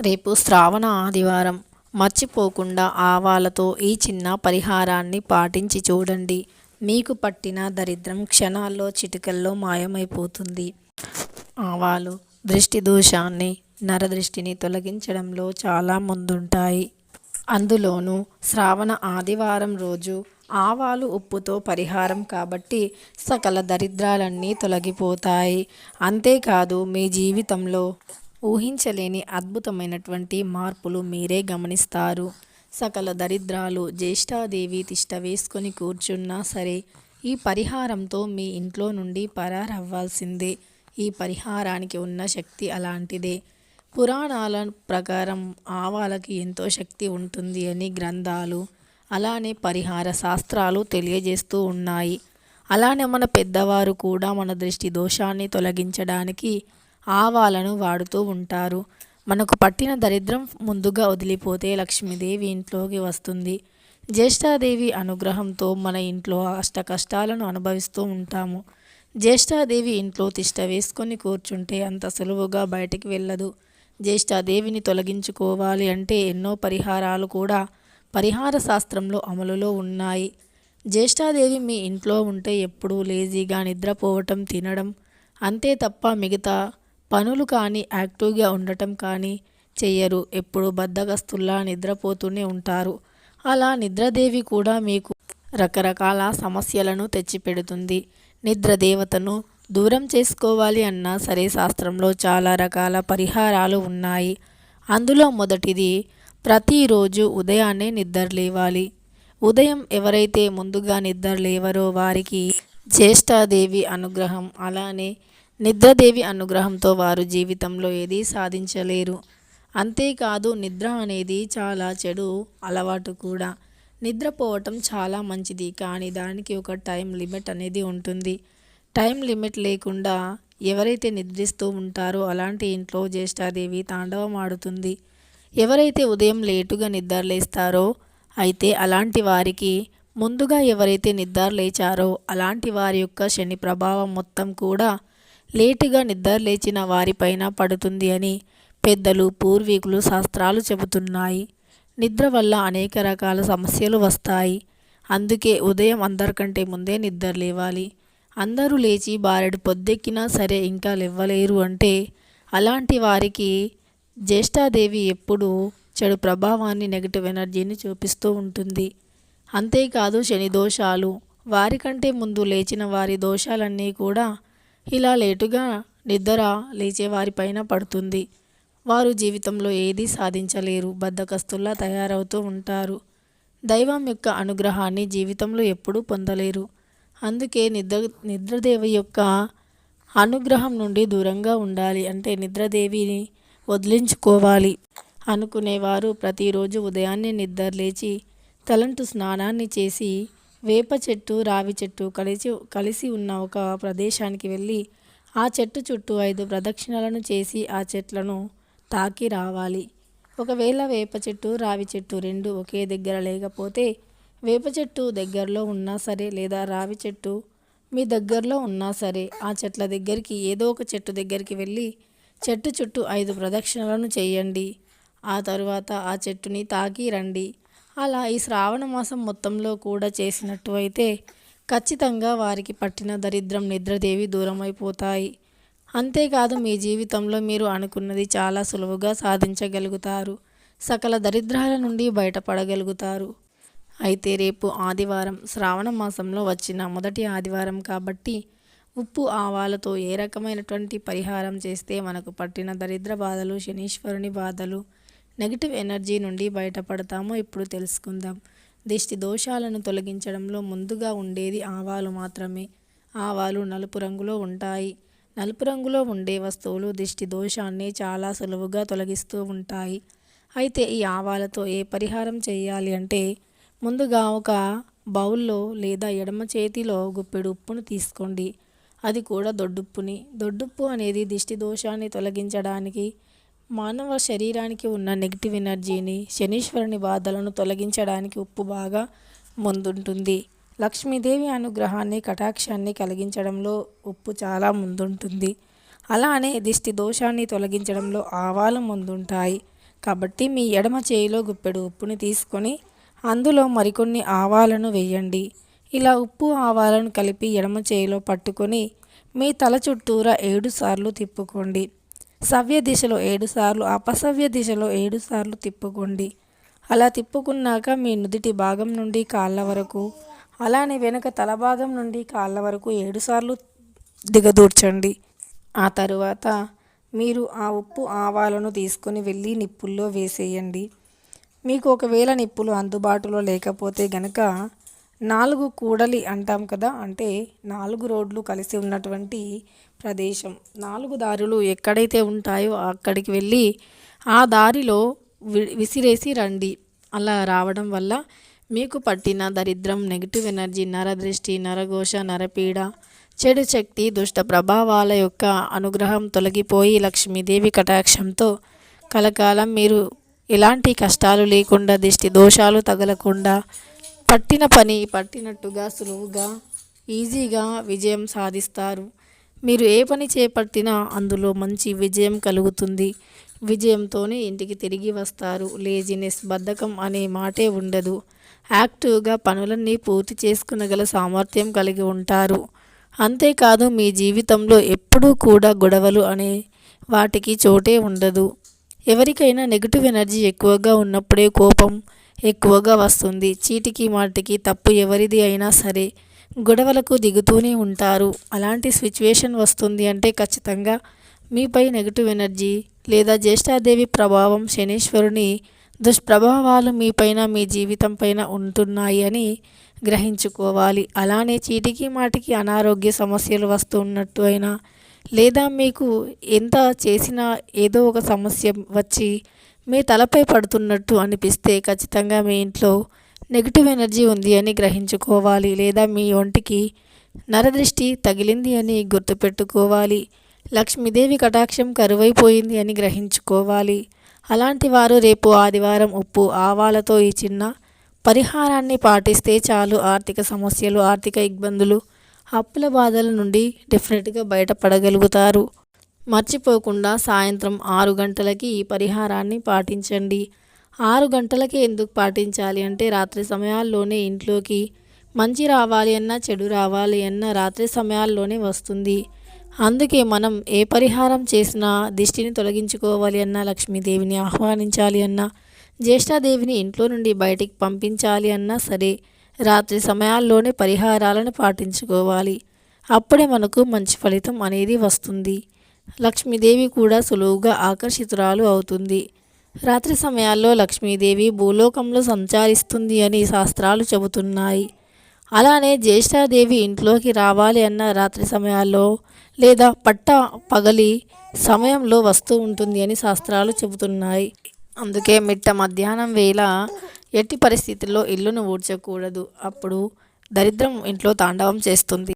రేపు శ్రావణ ఆదివారం. మర్చిపోకుండా ఆవాలతో ఈ చిన్న పరిహారాన్ని పాటించి చూడండి. మీకు పట్టిన దరిద్రం క్షణాల్లో చిటికల్లో మాయమైపోతుంది. ఆవాలు దృష్టి దోషాన్ని నరదృష్టిని తొలగించడంలో చాలా ముందుంటాయి. అందులోనూ శ్రావణ ఆదివారం రోజు ఆవాలు ఉప్పుతో పరిహారం కాబట్టి సకల దరిద్రాలన్నీ తొలగిపోతాయి. అంతేకాదు మీ జీవితంలో ఊహించలేని అద్భుతమైనటువంటి మార్పులు మీరే గమనిస్తారు. సకల దరిద్రాలు జ్యేష్ఠాదేవి తిష్ట వేసుకొని కూర్చున్నా సరే ఈ పరిహారంతో మీ ఇంట్లో నుండి పరారవ్వాల్సిందే. ఈ పరిహారానికి ఉన్న శక్తి అలాంటిదే. పురాణాల ప్రకారం ఆవాలకి ఎంతో శక్తి ఉంటుంది అని గ్రంథాలు అలానే పరిహార శాస్త్రాలు తెలియజేస్తూ ఉన్నాయి. అలానే మన పెద్దవారు కూడా మన దృష్టి దోషాన్ని తొలగించడానికి ఆవాలను వాడుతూ ఉంటారు. మనకు పట్టిన దరిద్రం ముందుగా వదిలిపోతే లక్ష్మీదేవి ఇంట్లోకి వస్తుంది. జ్యేష్ఠాదేవి అనుగ్రహంతో మన ఇంట్లో అష్ట కష్టాలను అనుభవిస్తూ ఉంటాము. జ్యేష్ఠాదేవి ఇంట్లో తిష్ట వేసుకొని కూర్చుంటే అంత సులువుగా బయటికి వెళ్ళదు. జ్యేష్ఠాదేవిని తొలగించుకోవాలి అంటే ఎన్నో పరిహారాలు కూడా పరిహార శాస్త్రంలో అమలులో ఉన్నాయి. జ్యేష్ఠాదేవి మీ ఇంట్లో ఉంటే ఎప్పుడూ లేజీగా నిద్రపోవటం తినడం అంతే తప్ప మిగతా పనులు కానీ యాక్టివ్గా ఉండటం కానీ చెయ్యరు. ఎప్పుడు బద్దగస్తుల్లా నిద్రపోతూనే ఉంటారు. అలా నిద్రదేవి కూడా మీకు రకరకాల సమస్యలను తెచ్చిపెడుతుంది. నిద్రదేవతను దూరం చేసుకోవాలి అన్నా సరే శాస్త్రంలో చాలా రకాల పరిహారాలు ఉన్నాయి. అందులో మొదటిది ప్రతిరోజు ఉదయాన్నే నిద్ర లేవాలి. ఉదయం ఎవరైతే ముందుగా నిద్ర లేవరో వారికి జ్యేష్ఠాదేవి అనుగ్రహం. అలానే నిద్రదేవి అనుగ్రహంతో వారు జీవితంలో ఏదీ సాధించలేరు. అంతేకాదు నిద్ర అనేది చాలా చెడు అలవాటు కూడా. నిద్రపోవటం చాలా మంచిది కానీ దానికి ఒక టైం లిమిట్ అనేది ఉంటుంది. టైం లిమిట్ లేకుండా ఎవరైతే నిద్రిస్తూ ఉంటారో అలాంటి ఇంట్లో జ్యేష్ఠాదేవి తాండవం ఆడుతుంది. ఎవరైతే ఉదయం లేటుగా నిద్ర లేస్తారో అయితే అలాంటి వారికి ముందుగా ఎవరైతే నిద్ర లేచారో అలాంటి వారి యొక్క శని ప్రభావం మొత్తం కూడా లేటుగా నిద్ర లేచిన వారిపైన పడుతుంది అని పెద్దలు పూర్వీకులు శాస్త్రాలు చెబుతున్నాయి. నిద్ర వల్ల అనేక రకాల సమస్యలు వస్తాయి. అందుకే ఉదయం అందరికంటే ముందే నిద్ర లేవాలి. అందరూ లేచి బారెడు పొద్దెక్కినా సరే ఇంకా లేవ్వలేరు అంటే అలాంటి వారికి జ్యేష్ఠాదేవి ఎప్పుడూ చెడు ప్రభావాన్ని నెగిటివ్ ఎనర్జీని చూపిస్తూ ఉంటుంది. అంతేకాదు శని దోషాలు వారికంటే ముందు లేచిన వారి దోషాలన్నీ కూడా ఇలా లేటుగా నిద్ర లేచే వారిపైన పడుతుంది. వారు జీవితంలో ఏదీ సాధించలేరు బద్ధకస్తుల్లా తయారవుతూ ఉంటారు. దైవం యొక్క అనుగ్రహాన్ని జీవితంలో ఎప్పుడూ పొందలేరు. అందుకే నిద్ర నిద్రదేవి యొక్క అనుగ్రహం నుండి దూరంగా ఉండాలి అంటే నిద్రదేవిని వదిలించుకోవాలి అనుకునేవారు. ప్రతిరోజు ఉదయాన్నే నిద్ర లేచి తలంటు స్నానాన్ని చేసి వేప చెట్టు రావి చెట్టు కలిసి కలిసి ఉన్న ఒక ప్రదేశానికి వెళ్ళి ఆ చెట్టు చుట్టూ ఐదు ప్రదక్షిణలను చేసి ఆ చెట్లను తాకి రావాలి. ఒకవేళ వేప చెట్టు రావి చెట్టు రెండు ఒకే దగ్గర లేకపోతే వేప చెట్టు దగ్గరలో ఉన్నా సరే లేదా రావి చెట్టు మీ దగ్గరలో ఉన్నా సరే ఆ చెట్ల దగ్గరికి ఏదో ఒక చెట్టు దగ్గరికి వెళ్ళి చెట్టు చుట్టూ ఐదు ప్రదక్షిణలను చేయండి. ఆ తరువాత ఆ చెట్టుని తాకి రండి. అలా ఈ శ్రావణ మాసం మొత్తంలో కూడా చేసినట్టు అయితే ఖచ్చితంగా వారికి పట్టిన దరిద్రం నిద్రదేవి దూరమైపోతాయి. అంతేకాదు మీ జీవితంలో మీరు అనుకున్నది చాలా సులువుగా సాధించగలుగుతారు. సకల దరిద్రాల నుండి బయటపడగలుగుతారు. అయితే రేపు ఆదివారం శ్రావణ మాసంలో వచ్చిన మొదటి ఆదివారం కాబట్టి ఉప్పు ఆవాలతో ఏ రకమైనటువంటి పరిహారం చేస్తే మనకు పట్టిన దరిద్ర బాధలు శనీశ్వరుని బాధలు నెగిటివ్ ఎనర్జీ నుండి బయటపడతామో ఇప్పుడు తెలుసుకుందాం. దిష్టి దోషాలను తొలగించడంలో ముందుగా ఉండేది ఆవాలు మాత్రమే. ఆవాలు నలుపు రంగులో ఉంటాయి. నలుపు రంగులో ఉండే వస్తువులు దిష్టి దోషాన్ని చాలా సులువుగా తొలగిస్తూ ఉంటాయి. అయితే ఈ ఆవాలతో ఏ పరిహారం చేయాలి అంటే ముందుగా ఒక బౌల్లో లేదా ఎడమ చేతిలో గుప్పెడు ఉప్పును తీసుకోండి. అది కూడా దొడ్డుప్పుని. దొడ్డుప్పు అనేది దిష్టి దోషాన్ని తొలగించడానికి మానవ శరీరానికి ఉన్న నెగిటివ్ ఎనర్జీని శనీశ్వరుని బాధలను తొలగించడానికి ఉప్పు బాగా ముందుంటుంది. లక్ష్మీదేవి అనుగ్రహాన్ని కటాక్షాన్ని కలిగించడంలో ఉప్పు చాలా ముందుంటుంది. అలానే దిష్టి దోషాన్ని తొలగించడంలో ఆవాలు ముందుంటాయి. కాబట్టి మీ ఎడమ చేయిలో గుప్పెడు ఉప్పుని తీసుకొని అందులో మరికొన్ని ఆవాలను వేయండి. ఇలా ఉప్పు ఆవాలను కలిపి ఎడమ చేయిలో పట్టుకొని మీ తల చుట్టూరా ఏడు సార్లు తిప్పుకోండి. సవ్య దిశలో ఏడు సార్లు అపసవ్య దిశలో ఏడు సార్లు తిప్పుకోండి. అలా తిప్పుకున్నాక మీ నుదిటి భాగం నుండి కాళ్ళ వరకు అలానే వెనుక తల భాగం నుండి కాళ్ళ వరకు ఏడుసార్లు దిగదూర్చండి. ఆ తరువాత మీరు ఆ ఉప్పు ఆవాలను తీసుకొని వెళ్ళి నిప్పుల్లో వేసేయండి. మీకు ఒకవేళ నిప్పులు అందుబాటులో లేకపోతే గనక నాలుగు కూడలి అంటాం కదా అంటే నాలుగు రోడ్లు కలిసి ఉన్నటువంటి ప్రదేశం. నాలుగు దారులు ఎక్కడైతే ఉంటాయో అక్కడికి వెళ్ళి ఆ దారిలో విసిరేసి రండి. అలా రావడం వల్ల మీకు పట్టిన దరిద్రం నెగిటివ్ ఎనర్జీ నరదృష్టి నరఘోష నరపీడ చెడు శక్తి దుష్ట ప్రభావాల యొక్క అనుగ్రహం తొలగిపోయి లక్ష్మీదేవి కటాక్షంతో కలకాలం మీరు ఎలాంటి కష్టాలు లేకుండా దిష్టి దోషాలు తగలకుండా పట్టిన పని పట్టినట్టుగా సులువుగా ఈజీగా విజయం సాధిస్తారు. మీరు ఏ పని చేపట్టినా అందులో మంచి విజయం కలుగుతుంది. విజయంతోనే ఇంటికి తిరిగి వస్తారు. లేజినెస్ బద్ధకం అనే మాటే ఉండదు. యాక్టివ్గా పనులన్నీ పూర్తి చేసుకునగల సామర్థ్యం కలిగి ఉంటారు. అంతేకాదు మీ జీవితంలో ఎప్పుడూ కూడా గొడవలు అనే వాటికి చోటే ఉండదు. ఎవరికైనా నెగిటివ్ ఎనర్జీ ఎక్కువగా ఉన్నప్పుడే కోపం ఎక్కువగా వస్తుంది. చీటికి మాటికి తప్పు ఎవరిది అయినా సరే గొడవలకు దిగుతూనే ఉంటారు. అలాంటి సిచ్యువేషన్ వస్తుంది అంటే ఖచ్చితంగా మీపై నెగిటివ్ ఎనర్జీ లేదా జ్యేష్ఠాదేవి ప్రభావం శనీశ్వరుని దుష్ప్రభావాలు మీపైన మీ జీవితం పైన ఉంటున్నాయి అని గ్రహించుకోవాలి. అలానే చీటికి మాటికి అనారోగ్య సమస్యలు వస్తున్నట్టు అయినా లేదా మీకు ఎంత చేసినా ఏదో ఒక సమస్య వచ్చి మీ తలపై పడుతున్నట్టు అనిపిస్తే ఖచ్చితంగా మీ ఇంట్లో నెగిటివ్ ఎనర్జీ ఉంది అని గ్రహించుకోవాలి లేదా మీ ఒంటికి నరదృష్టి తగిలింది అని గుర్తుపెట్టుకోవాలి. లక్ష్మీదేవి కటాక్షం కరువైపోయింది అని గ్రహించుకోవాలి. అలాంటి వారు రేపు ఆదివారం ఉప్పు ఆవాలతో ఈ చిన్న పరిహారాన్ని పాటిస్తే చాలు. ఆర్థిక సమస్యలు ఆర్థిక ఇబ్బందులు అప్పుల బాధల నుండి డెఫినెట్గా బయటపడగలుగుతారు. మర్చిపోకుండా సాయంత్రం ఆరు గంటలకి ఈ పరిహారాన్ని పాటించండి. ఆరు గంటలకి ఎందుకు పాటించాలి అంటే రాత్రి సమయాల్లోనే ఇంట్లోకి మంచి రావాలి అన్నా చెడు రావాలి అన్నా రాత్రి సమయాల్లోనే వస్తుంది. అందుకే మనం ఏ పరిహారం చేసినా దిష్టిని తొలగించుకోవాలి అన్నా లక్ష్మీదేవిని ఆహ్వానించాలి అన్నా జ్యేష్ఠాదేవిని ఇంట్లో నుండి బయటికి పంపించాలి అన్నా సరే రాత్రి సమయాల్లోనే పరిహారాలను పాటించుకోవాలి. అప్పుడే మనకు మంచి ఫలితం అనేది వస్తుంది. లక్ష్మీదేవి కూడా సులువుగా ఆకర్షితురాలు అవుతుంది. రాత్రి సమయాల్లో లక్ష్మీదేవి భూలోకంలో సంచారిస్తుంది అని శాస్త్రాలు చెబుతున్నాయి. అలానే జ్యేష్ఠాదేవి ఇంట్లోకి రావాలి అన్న రాత్రి సమయాల్లో లేదా పట్ట పగలి సమయంలో వస్తూ ఉంటుంది అని శాస్త్రాలు చెబుతున్నాయి. అందుకే మిట్ట మధ్యాహ్నం వేళ ఎట్టి పరిస్థితుల్లో ఇల్లును ఊడ్చకూడదు. అప్పుడు దరిద్రం ఇంట్లో తాండవం చేస్తుంది.